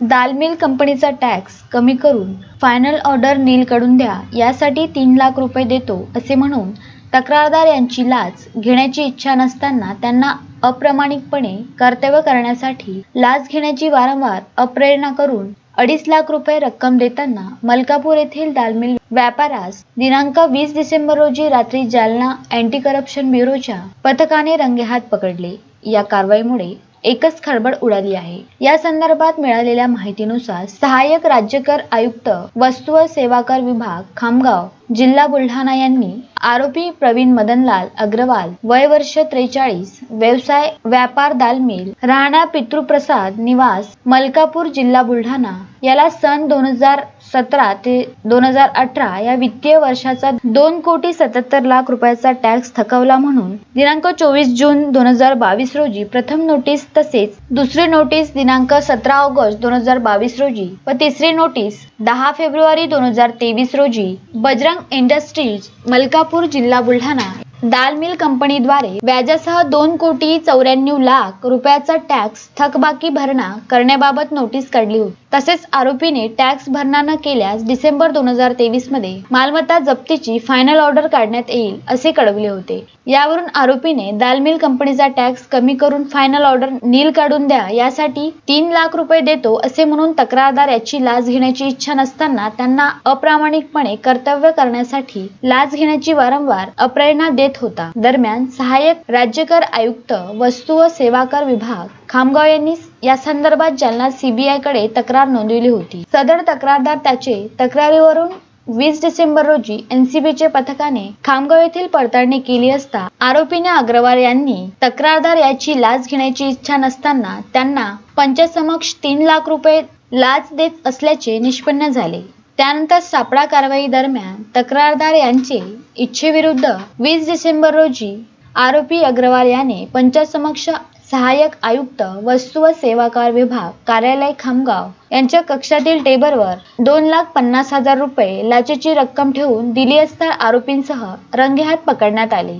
दालमिल कंपनीचा टॅक्स कमी करून फायनल ऑर्डर नीलकडून द्या. यासाठी तीन लाख रुपये देतो असे म्हणून तक्रारदार यांची लाच घेण्याची इच्छा नसताना त्यांना अप्रामाणिकपणे कर्तव्य करण्यासाठी लाच घेण्याची वारंवार अप्रेरणा करून अडीच लाख रुपये रक्कम देताना मलकापूर येथील दालमिल व्यापारास दिनांक वीस डिसेंबर रोजी रात्री जालना अँटी करप्शन ब्युरोच्या पथकाने रंगेहात पकडले. या कारवाईमुळे एकच खळबळ उडाली आहे. या संदर्भात मिळालेल्या माहितीनुसार सहाय्यक राज्यकर आयुक्त वस्तू व सेवा कर विभाग खामगाव जिल्हा बुलढाणा यांनी आरोपी प्रवीण मदनलाल अग्रवाल वय वर्ष त्रेचाळीस व्यवसाय व्यापार दालमिल राहणा पितृप्रसाद निवास मलकापूर जिल्हा बुलढाणा याला सन दोन हजार सतरा ते दोन हजार अठरा या वित्तीय वर्षाचा दोन कोटी सत्याहत्तर लाख रुपयाचा टॅक्स थकवला म्हणून दिनांक चोवीस जून दोन हजार बावीस रोजी प्रथम नोटीस तसेच दुसरी नोटीस दिनांक सतरा ऑगस्ट दोन हजार बावीस रोजी व तिसरी नोटीस दहा फेब्रुवारी दोन हजार तेवीस रोजी बजरंग इंडस्ट्रीज मलकापूर जिल्हा बुलढाणा. दाल मिल कंपनीद्वारे व्याजासह दोन कोटी चौऱ्याण्णव लाख रुपयाचा टॅक्स थकबाकी भरणा करण्याबाबत नोटीस काढली होती. तसेच आरोपीने टॅक्स भरणा न केल्यास डिसेंबर दोन हजार तेवीसमध्ये मालमत्ता जप्तीची फायनल ऑर्डर काढण्यात येईल असे कळवले होते. यावरून आरोपीने दालमिल कंपनीचा टॅक्स कमी करून फायनल ऑर्डर नील काढून द्या यासाठी तीन लाख रुपये देतो असे म्हणून तक्रारदार याची लाच घेण्याची इच्छा नसताना त्यांना अप्रामाणिकपणे कर्तव्य करण्यासाठी लाच घेण्याची वारंवार अप्रेरणा देत होता. दरम्यान सहाय्यक राज्यकर आयुक्त वस्तू व सेवा कर विभाग खामगाव यांनी या संदर्भात जालना सीबीआयकडे तक्रार नोंदवली होती. सदर तक्रारदार त्याचे तक्रारीवरून वीस डिसेंबर रोजी एनसीबीचे पथकाने खामगाव येथील पडताळणी केली असता आरोपीने अग्रवाल यांनी तक्रारदार याची लाच घेण्याची इच्छा नसताना त्यांना पंचसमक्ष तीन लाख रुपये लाच देत असल्याचे निष्पन्न झाले. त्यानंतर सापळा कारवाई दरम्यान तक्रारदार यांचे इच्छेविरुद्ध वीस डिसेंबर रोजी आरोपी अग्रवाल याने पंचासमक्ष सहाय्यक आयुक्त वस्तू व सेवा कर विभाग कार्यालय खामगाव यांच्या कक्षातील टेबलवर दोन लाख पन्नास हजार रुपये लाचेची रक्कम ठेवून दिली असता आरोपींसह रंगेहात पकडण्यात आले.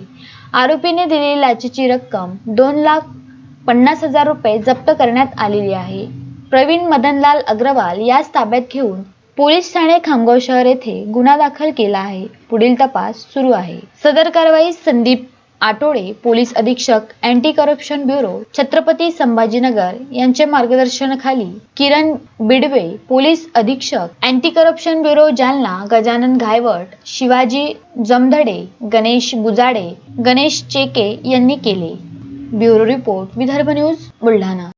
आरोपीने दिलेली लाचेची रक्कम दोन लाख पन्नास हजार रुपये जप्त करण्यात आलेली आहे. प्रवीण मदनलाल अग्रवाल यास ताब्यात घेऊन पोलीस ठाणे खामगाव शहर येथे गुन्हा दाखल केला आहे. पुढील तपास सुरू आहे. सदर कारवाई संदीप आठोडे पोलीस अधीक्षक anti corruption bureau Chhatrapati Sambhajinagar यांच्या मार्गदर्शनाखाली किरण बिडवे पोलीस अधीक्षक anti corruption bureau Jalna Gajanan Ghaywat Shivaji Jamdhade Ganesh Bujade Ganesh Cheke यांनी केले. Bureau report Vidarbha news Buldhana.